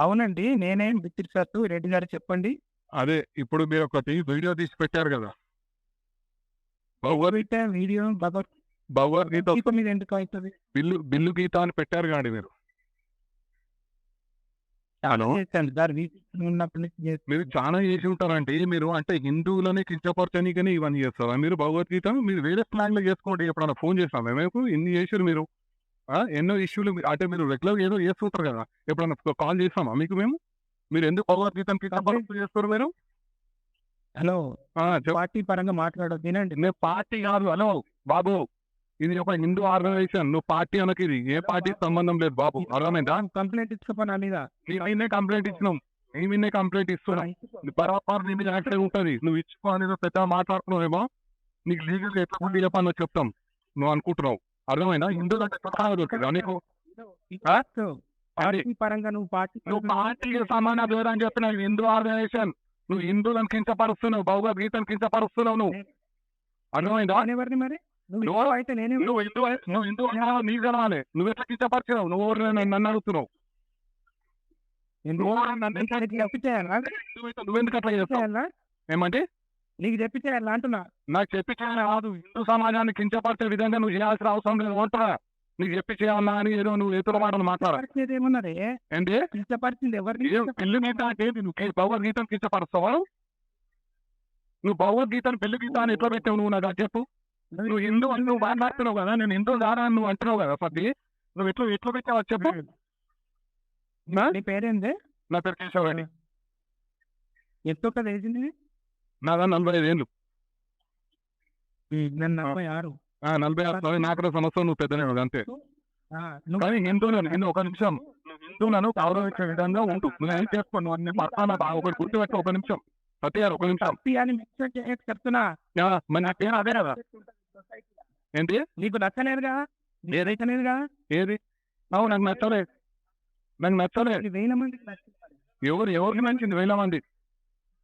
అవునండి. నేనే బిత్తిరి సార్ రెడ్డి గారు చెప్పండి. అదే ఇప్పుడు మీరు ఒకటి వీడియో తీసి పెట్టారు కదా. పెట్టా వీడియో భగవద్గీత మీద ఎందుకు అవుతుంది? బిల్లు బిల్లు గీత అని పెట్టారు కాండి మీరు. మీరు చాలా చేసి ఉంటారంటే మీరు అంటే హిందువులని కించపరచనీకని ఇవన్నీ చేస్తారా? మీరు భగవద్గీత మీరు వేరే స్లాంగ్లో చేసుకోండి. ఎప్పుడన్నా ఫోన్ చేస్తాం మేము ఇన్ని చేసారు మీరు? ఎన్నో ఇష్యూలు అంటే మీరు రెగ్యులర్ ఏదో చేస్తుంటారు కదా. ఎప్పుడన్నా కాల్ చేస్తామా మీకు మేము? మీరు ఎందుకు భగవద్గీతను కించపరుస్తూ చేస్తారు మీరు? హలో. పార్టీ పరంగా మాట్లాడదు వినండి. నేను పార్టీ కాదు హలో బాబు. ఇది ఒక హిందూ ఆర్గనైజేషన్ నువ్వు పార్టీ అనకి ఇది. ఏ పార్టీ సంబంధం లేదు బాబు. అర్థమైందా? కంప్లైంట్ ఇచ్చుకోపో నా మీద. నేనే కంప్లైంట్ ఇచ్చినాం. మేమిన్నే కంప్లైంట్ ఇస్తున్నాం. బరాబర్ నీ మీద యాక్షన్ ఉంటది. నువ్వు ఇచ్చుకో అనేది పెద్ద మాట్లాడుతున్నావేమో? నీకు లీగల్ ఎట్లా ఉండి చెప్పాలో చెప్తాం. నువ్వు అనుకుంటున్నావు. అర్థమైనా దొరికిందా నీకు ఆ? పార్టీ పరంగా నువ్వు పార్టీ నువ్వు పార్టీకి సమాన దూరం చెప్పిన హిందూ ఆర్గనైజేషన్. నువ్వు హిందువులను కించపరుస్తున్నావు. భగవద్గీతను కించపరుస్తున్నావు నువ్వు. అర్థమైందా? ఎవరిని మరి? నువ్వు అయితే నేనే నువ్వు హిందూ నువ్వు హిందూ నీకు తెలవాలి. నువ్వు ఎట్లా కించపరిచినావు? నువ్వు ఎవరు నన్ను అడుగుతున్నావు? ఎందుకు? నువ్వు నువ్వెందుకు అట్లా చేస్తావు? ఏమంటే? నీకు చెప్పి చేయాలా అంటున్నా. నాకు చెప్పి కాదు. హిందూ సమాజాన్ని కించపరిచే విధంగా నువ్వు చేయాల్సిన అవసరం లేదు. ఉంటా నీకు చెప్పి చేయాలన్నా అని ఏదో నువ్వు ఎదురు మాటలు మాట్లాడ పరిస్థితి ఏమన్నది? ఏంటి ఇష్టపరిచింది ఎవరిని పెళ్ళి గీత అంటే? నువ్వు? భగవద్గీతను కించపరుస్తావా? నువ్వు భగవద్గీతను పెళ్ళి గీత అని ఎట్లా పెట్టావు నువ్వు? నాకు చెప్పు. నువ్వు హిందూ అని నువ్వు మాట్లాడుతున్నావు కదా. నేను హిందూ దారా అని నువ్వు అంటున్నావు కదా పది నువ్వు ఎట్లా ఎట్లా పెట్టావు చెప్పు. నా? నీ పేరేంది? నా పేరు కేశవరెడ్డి ఎంత ఒక వేసింది? నాదా నలభై ఐదు ఏళ్ళు నేను నలభై ఆరు నలభై నాలుగు సంవత్సరం నువ్వు పెద్దనే అంతే. ఆ, నువ్వు కానీ హిందువులను హిందూ ఒక నిమిషం. నువ్వు హిందువులను గౌరవించే విధంగా ఉంటూ నువ్వు ఏం చేసుకో నువ్వు అన్ని పడతానా బాగా ఒకటి గుర్తుపెట్టు ఒక నిమిషం. గారు ఒక నిమిషం. చెప్తున్నా. మరి నా పేరు అదే కదా. ఏంటి? నీకు నచ్చలేదుగా? ఏదైతే లేదుగా ఏది? అవు నాకు నచ్చలే. నాకు నచ్చలే. ఇది వేల నచ్చింది. ఎవరు ఎవరికి నచ్చింది? వేల మంది.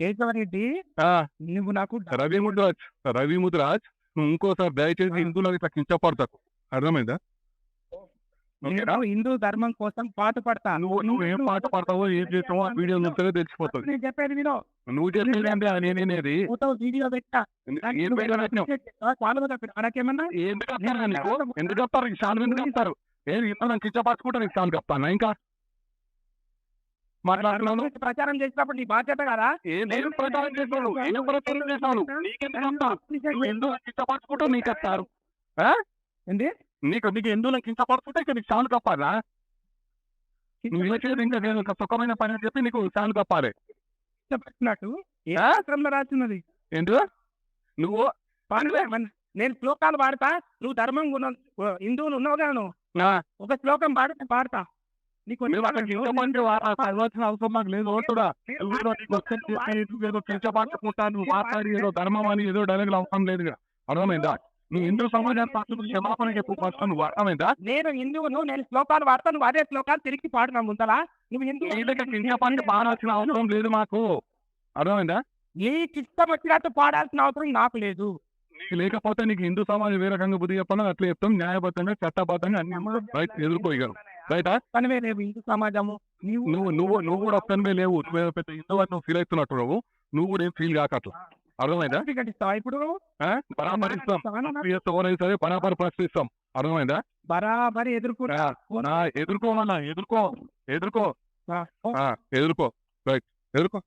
నువ్వు నాకు రవి ముద్రాజ్ రవి ముద్రాజ్ నువ్వు ఇంకోసారి దయచేసి హిందువులకు ఇట్లా కించపడతాకు అర్థమైందా? నేను హిందూ ధర్మం కోసం పాటు పడతా. నువ్వు నువ్వు ఏం పాట పాడతావో ఏం చేస్తావో ఆ వీడియో చూస్తే తెలిసిపోతుంది. నేను చెప్పేది వినో. నువ్వు చేసేది అంటే నేనేది వీడియో పెట్టా. ఏం నాకేమన్నా? ఎందుకు చెప్తారా? ఎందుకు చెప్తారు? ఏం ఇంత కించపరచుకుంటా నీకు షాన్ చెప్తాను ఇంకా? ప్రచారం చేసినప్పుడు నీ బాధ్యత కదా? ఏం ప్రచారం చేస్తాను ఏం ప్రచారం నీకెందుకు కించపరచుకుంటా నీకు చెప్తారు? ఏంటి నీకు నీకు ఎందుకు కించపరచుకుంటే ఇక నీకు షాన్ కప్పాలా నువ్వు చేయదు ఇంకా నేను సుఖమైన పని అని చెప్పి నీకు షాన్ కప్పాలి చెప్పినట్టు ఏ రాసినది? ఏంటి నువ్వు? నేను శ్లోకాలు పాడతా. నువ్వు ధర్మం హిందువులు ఉన్నావు కదా నువ్వు ఒక శ్లోకం పాడు నేను పాడతా. వారా చదవాల్సిన అవసరం మాకు లేదు. ఏదో మాట్లాడి ఏదో ధర్మం అని ఏదో డైలాగులు అవసరం లేదు ఇక్కడ. అర్థమైందా? నువ్వు హిందూ పట్టుకు క్షమాపణ చెప్పు ఫస్ట్ నువ్వు. అర్థమైందా? నేను హిందువును నేను శ్లోకాలు పాడతా నువ్వు అదే శ్లోకాలు తిరిగి పాడునా ముందలా. నువ్వు హిందూ పాడాల్సిన అవసరం లేదు మాకు? అర్థమైందా? నీకు ఇష్టం వచ్చినట్టు పాడాల్సిన అవసరం నాకు లేదు. లేకపోతే నీకు హిందూ సమాజం ఏ రకంగా బుద్ధి చెప్పాలో అట్లా చెప్తాం. న్యాయబద్ధంగా చట్టబద్ధంగా అన్ని రైట్ ఎదుర్కోగలం. రైటా పనివే లేవు. హిందూ సమాజము నీవు నువ్వు నువ్వు నువ్వు కూడా ఒక్కనివే లేవు. నువ్వు పెద్ద హిందూ అని నువ్వు ఫీల్ అవుతున్నట్టు నువ్వు. నువ్వు కూడా ఏం ఫీల్ కాక అట్లా అర్థమైందా? ఇప్పుడు సరే బరాబర్ ప్రశ్నిస్తాం అర్థమైందా? బరాబరి ఎదుర్కొ ఆ, నా ఎదుర్కోమన్నా ఎదుర్కో ఎదుర్కో. ఎదుర్కో. రైట్. ఎదుర్కో.